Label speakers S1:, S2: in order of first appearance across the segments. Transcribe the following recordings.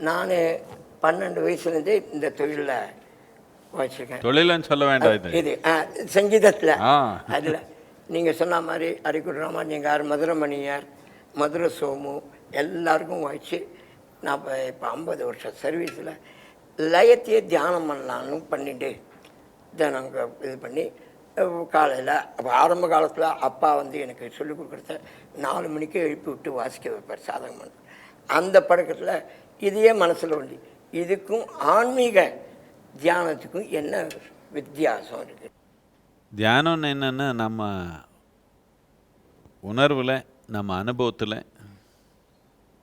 S1: நான் பன்னெண்டு வயசுலேருந்தே இந்த தொழிலில் வச்சுருக்கேன்.
S2: தொழிலன்னு சொல்ல வேண்டாம் இது.
S1: இது சங்கீதத்தில். அதில் நீங்கள் சொன்ன மாதிரி அரிக்குடி ராமாஜிங்கார் மதுரமணியார் மதுரை சோமு எல்லாருக்கும் வச்சு நான் இப்போ இப்போ ஐம்பது வருஷம் சர்வீஸில் லயத்தையே தியானம் பண்ணலான்னு பண்ணிட்டு தினம் இது பண்ணி காலையில் அப்போ ஆரம்ப காலத்தில் அப்பா வந்து எனக்கு சொல்லிக் கொடுக்குறத நாலு மணிக்கு எழுப்பி விட்டு வாசிக்க வைப்பார் சாதகம் பண்ண அந்த பழக்கத்தில் இதையே மனசில் உண்டு இதுக்கும் ஆன்மீக தியானத்துக்கும் என்ன வித்தியாசம் இருக்குது
S2: தியானம்னு என்னென்னா நம்ம உணர்வில் நம்ம அனுபவத்தில்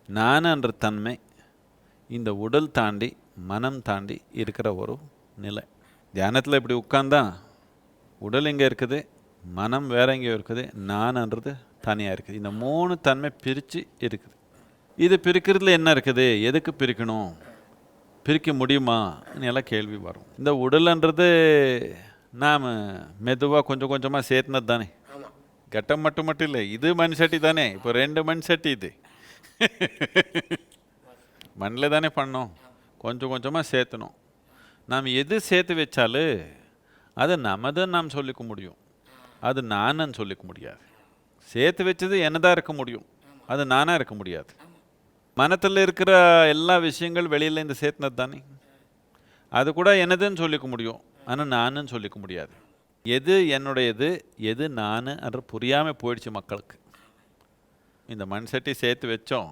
S2: நானன்ற தன்மை இந்த உடல் தாண்டி மனம் தாண்டி இருக்கிற ஒரு நிலை. தியானத்தில் இப்படி உட்காந்தா உடல் இங்கே இருக்குது மனம் வேற எங்கேயோ இருக்குது நான்ன்றது தனியாக இருக்குது. இந்த மூணு தன்மை பிரித்து இருக்குது. இது பிரிக்கிறதுல என்ன இருக்குது? எதுக்கு பிரிக்கணும்? பிரிக்க முடியுமான்னு எல்லாம் கேள்வி வரும். இந்த உடல்ன்றது நாம் மெதுவாக கொஞ்சம் கொஞ்சமாக சேர்த்துனது தானே? கட்டம் மட்டும் மட்டும் இல்லை இது மண் சட்டி தானே? இப்போ ரெண்டு மண் சட்டி இது. மண்ணில் தானே பண்ணோம். கொஞ்சம் கொஞ்சமாக சேர்த்தணும். நாம் எது சேர்த்து வச்சாலும் அது நமதுன்னு நாம் சொல்லிக்க முடியும். அது நானுன்னு சொல்லிக்க முடியாது. சேர்த்து வச்சது என்னதான் இருக்க முடியும்? அது நானாக இருக்க முடியாது. மனத்தில் இருக்கிற எல்லா விஷயங்கள் வெளியில் இந்த சேர்த்தினது தானே? அது கூட எனதுன்னு சொல்லிக்க முடியும். ஆனால் நானுன்னு சொல்லிக்க முடியாது. எது என்னுடையது எது நான் என்று புரியாமல் போயிடுச்சு மக்களுக்கு. இந்த மண் சட்டி சேர்த்து வச்சோம்.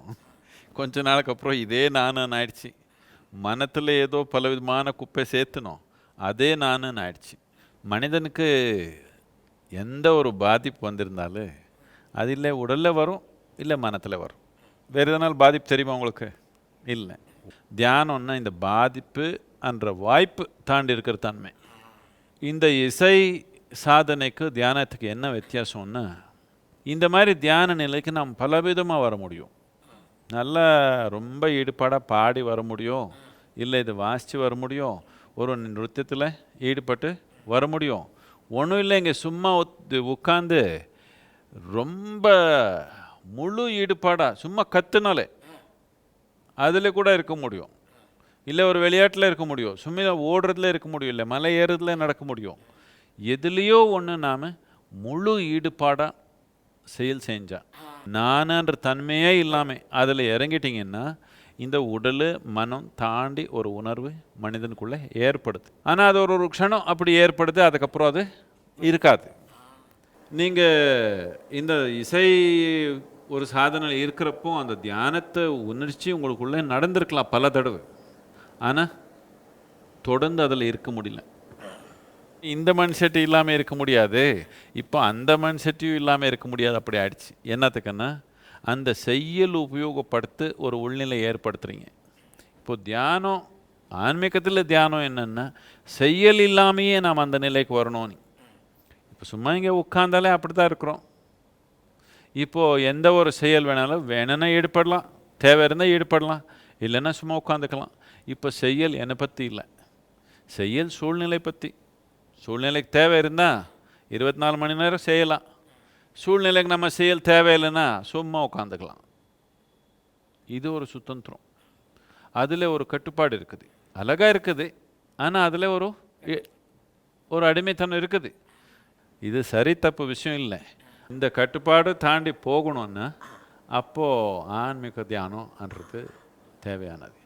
S2: கொஞ்ச நாளுக்கு அப்புறம் இதே நானுன்னு ஆயிடுச்சு. மனத்தில் ஏதோ பலவிதமான குப்பை சேர்த்துனோம். அதே நானுன்னு ஆயிடுச்சு. மனிதனுக்கு எந்த ஒரு பாதிப்பு வந்திருந்தாலும் அது இல்லை உடலில் வரும் இல்லை மனத்தில் வரும். வேறு எதனால் பாதிப்பு தெரியுமா உங்களுக்கு? இல்லை. தியானம்னா இந்த பாதிப்பு என்ற வாய்ப்பு தாண்டி இருக்கிற தன்மை. இந்த இசை சாதனைக்கு தியானத்துக்கு என்ன வித்தியாசம்னா இந்த மாதிரி தியான நிலைக்கு நாம் பலவிதமாக வர முடியும். நல்லா ரொம்ப ஈடுபாடாக பாடி வர முடியும். இல்லை இது வாசித்து வர முடியும். ஒரு நிருத்தியத்தில் ஈடுபட்டு வர முடியும். ஒன்றும் இல்லை இங்கே சும்மா உட்காந்து ரொம்ப முழு ஈடுபாடாக சும்மா கத்துனாலே. அதில் கூட இருக்க முடியும். இல்லை ஒரு விளையாட்டில் இருக்க முடியும். சும்மா ஓடுறதுல இருக்க முடியும். இல்லை மலை ஏறுறதுல நடக்க முடியும். எதுலேயோ ஒன்று நாம் முழு ஈடுபாடாக செயல் செஞ்சா நானன்ற தன்மையே இல்லாமல் அதில் இறங்கிட்டிங்கன்னா இந்த உடல் மனம் தாண்டி ஒரு உணர்வு மனிதனுக்குள்ளே ஏற்படுது. ஆனால் அது ஒரு ஒரு க்ஷணம் அப்படி ஏற்படுது அதுக்கப்புறம் அது இருக்காது. நீங்கள் இந்த இசை ஒரு சாதனையில் இருக்கிறப்போ அந்த தியானத்தை உணர்ச்சி உங்களுக்குள்ளே நடந்திருக்கலாம் பல தடவை. ஆனால் தொடர்ந்து அதில் இருக்க முடியல. இந்த மண் செட்டு இல்லாமல் இருக்க முடியாது. இப்போ அந்த மண் செட்டியும் இல்லாமல் இருக்க முடியாது அப்படி ஆயிடுச்சு. என்னத்துக்குன்னா அந்த செய்யல் உபயோகப்படுத்து ஒரு உள்நிலை ஏற்படுத்துறீங்க. இப்போ தியானம் ஆன்மீகத்தில் தியானம் என்னென்னா செய்யல் இல்லாமையே நாம் அந்த நிலைக்கு வரணும்னு இப்போ சும்மா இங்கே உட்காந்தாலே அப்படி தான் இருக்கிறோம். இப்போது எந்த ஒரு செயல் வேணாலும் வேணும்னா ஈடுபடலாம் தேவை இருந்தால் ஈடுபடலாம் இல்லைன்னா சும்மா உட்காந்துக்கலாம். இப்போ செயல் என்னை பற்றி இல்லை. செயல் சூழ்நிலை பற்றி சூழ்நிலைக்கு தேவை இருந்தால் இருபத்தி நாலு மணி நேரம் செய்யலாம். சூழ்நிலைக்கு நம்ம செயல் தேவையில்லைன்னா சும்மா உட்காந்துக்கலாம். இது ஒரு சுதந்திரம். அதில் ஒரு கட்டுப்பாடு இருக்குது. அழகாக இருக்குது. ஆனால் அதில் ஒரு ஒரு அடிமைத்தனம் இருக்குது. இது சரி தப்பு விஷயம் இல்லை. இந்த கட்டுப்பாடு தாண்டி போகணும்னா அப்போது ஆன்மீக தியானம்ன்றது தேவையானது.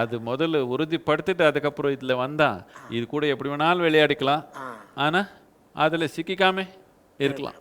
S2: அது முதல்ல உறுதிப்படுத்திட்டு அதுக்கப்புறம் இதில் வந்தால் இது கூட எப்படி வேணாலும் விளையாடிக்கலாம். ஆனால் அதில் சிக்கிக்காம இருக்கலாம்.